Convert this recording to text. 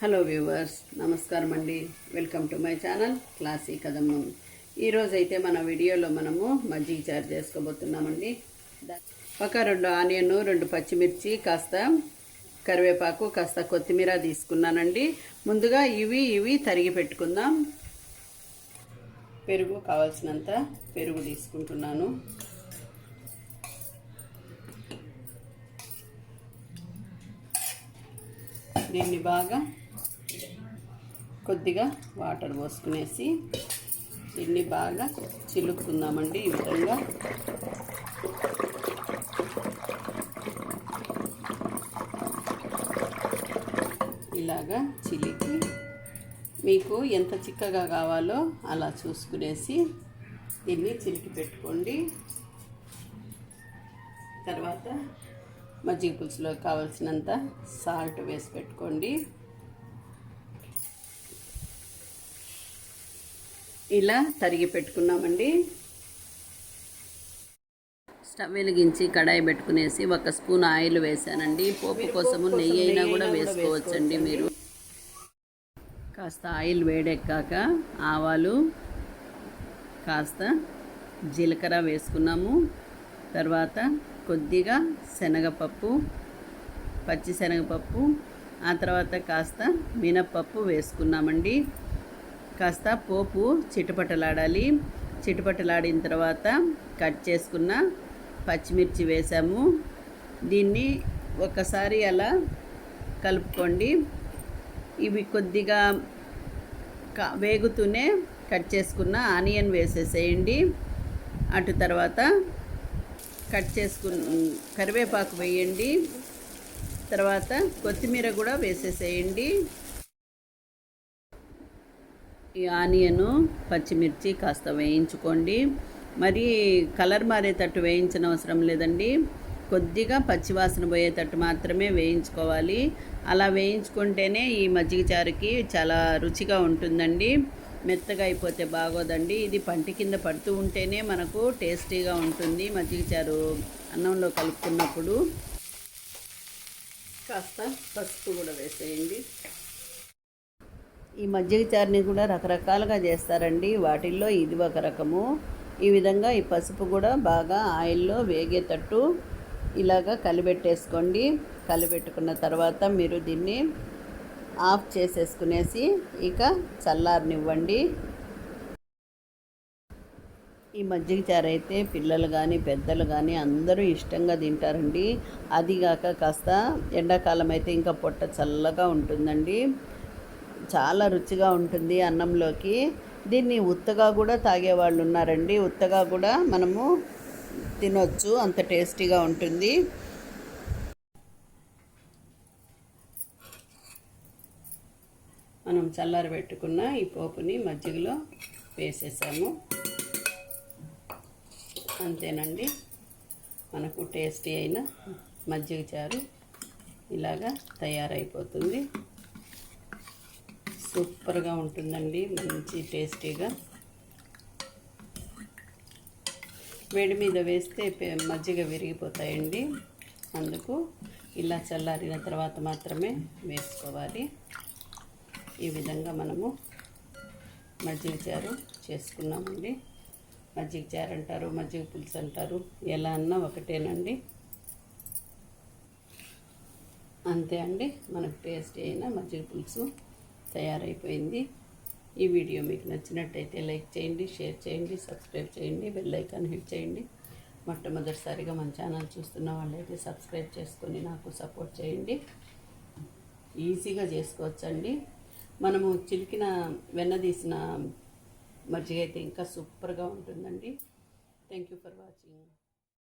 Hello viewers నమస్కారం అండి. Welcome to my channel క్లాసీ కదమ్మం. ఈరోజు అయితే మన వీడియోలో మనము మజ్జిగ చారు చేసుకోబోతున్నామండి. ఒక రెండు ఆనియన్ రెండు పచ్చిమిర్చి కాస్త కరివేపాకు కాస్త కొత్తిమీర తీసుకున్నానండి. ముందుగా ఇవి ఇవి తరిగి పెట్టుకుందాం. పెరుగు కావాల్సినంత పెరుగు తీసుకుంటున్నాను. దీన్ని బాగా కొద్దిగా వాటర్ పోసుకునేసి దీన్ని బాగా చిలుక్కుందామండి ఈ విధంగా. ఇలాగా చిలికి మీకు ఎంత చిక్కగా కావాలో అలా చూసుకునేసి దీన్ని చిలికి పెట్టుకోండి. తర్వాత మజ్జిగ పులుసులో కావాల్సినంత సాల్ట్ వేసి పెట్టుకోండి. ఇలా తరిగి పెట్టుకున్నామండి. స్టవ్ వెలిగించి కడాయి పెట్టుకునేసి ఒక స్పూన్ ఆయిల్ వేసానండి. పోపు కోసము నెయ్యి అయినా కూడా వేసుకోవచ్చండి మీరు. కాస్త ఆయిల్ వేడెక్కాక ఆవాలు కాస్త జీలకర్ర వేసుకున్నాము. తర్వాత కొద్దిగా శనగపప్పు పచ్చి శనగపప్పు ఆ తర్వాత కాస్త మినప్పప్పు వేసుకున్నామండి. కాస్త పోపు చిటపటలాడాలి. చిటపటలాడిన తర్వాత కట్ చేసుకున్న పచ్చిమిర్చి వేసాము. దీన్ని ఒకసారి అలా కలుపుకోండి. ఇవి కొద్దిగా వేగుతూనే కట్ చేసుకున్న ఆనియన్ వేసేసేయండి. అటు తర్వాత కట్ చేసుకున్న కరివేపాకు వేయండి. తర్వాత కొత్తిమీర కూడా వేసేసేయండి. ఈ ఆనియను పచ్చిమిర్చి కాస్త వేయించుకోండి. మరి కలర్ మారేటట్టు వేయించిన అవసరం లేదండి. కొద్దిగా పచ్చివాసన పోయేటట్టు మాత్రమే వేయించుకోవాలి. అలా వేయించుకుంటేనే ఈ మజ్జిగ చారుకి చాలా రుచిగా ఉంటుందండి. మెత్తగా అయిపోతే బాగోదండి. ఇది పంటి కింద పడుతూ ఉంటేనే మనకు టేస్టీగా ఉంటుంది మజ్జిగ చారు అన్నంలో కలుపుకున్నప్పుడు. కాస్త పసుపు కూడా వేసేయండి. ఈ మజ్జిగ చారుని కూడా రకరకాలుగా చేస్తారండి. వాటిల్లో ఇది ఒక రకము. ఈ విధంగా ఈ పసుపు కూడా బాగా ఆయిల్లో వేగేటట్టు ఇలాగా కలిపెట్టేసుకోండి. కలిపెట్టుకున్న తర్వాత మీరు దీన్ని ఆఫ్ చేసేసుకునేసి ఇక చల్లారనివ్వండి. ఈ మజ్జిగ చారు అయితే పిల్లలు కానీ పెద్దలు కానీ అందరూ ఇష్టంగా తింటారండి. అదిగాక కాస్త ఎండాకాలం అయితే ఇంకా పొట్ట చల్లగా ఉంటుందండి. చాలా రుచిగా ఉంటుంది అన్నంలోకి. దీన్ని ఉత్తగా కూడా తాగేవాళ్ళు ఉన్నారండి. ఉత్తగా కూడా మనము తినొచ్చు అంత టేస్టీగా ఉంటుంది. మనం చల్లారి పెట్టుకున్న ఈ పోపుని మజ్జిగలో వేసేసాము. అంతేనండి. మనకు టేస్టీ అయిన మజ్జిగ చారు ఇలాగా తయారైపోతుంది. సూపర్గా ఉంటుందండి మంచి టేస్టీగా. వేడి మీద వేస్తే మజ్జిగ విరిగిపోతాయండి. అందుకు ఇలా చల్లారిన తర్వాత మాత్రమే వేసుకోవాలి. ఈ విధంగా మనము మజ్జిగ చారు చేసుకున్నామండి. మజ్జిగ చారు అంటారు మజ్జిగ పులుసు అంటారు ఎలా అన్నా ఒకటేనండి. అంతే అండి మనకు టేస్టీ అయిన మజ్జిగ పులుసు. తయారైపోయింది. ఈ వీడియో మీకు నచ్చినట్టయితే లైక్ చేయండి షేర్ చేయండి సబ్స్క్రైబ్ చేయండి బెల్ ఐకాన్ హిట్ చేయండి. మొట్టమొదటిసారిగా మన ఛానల్ చూస్తున్న వాళ్ళైతే సబ్స్క్రైబ్ చేసుకొని నాకు సపోర్ట్ చేయండి. ఈజీగా చేసుకోవచ్చండి. మనము చిలికిన వెన్న తీసిన మజ్జిగ అయితే ఇంకా సూపర్గా ఉంటుందండి. Thank you for watching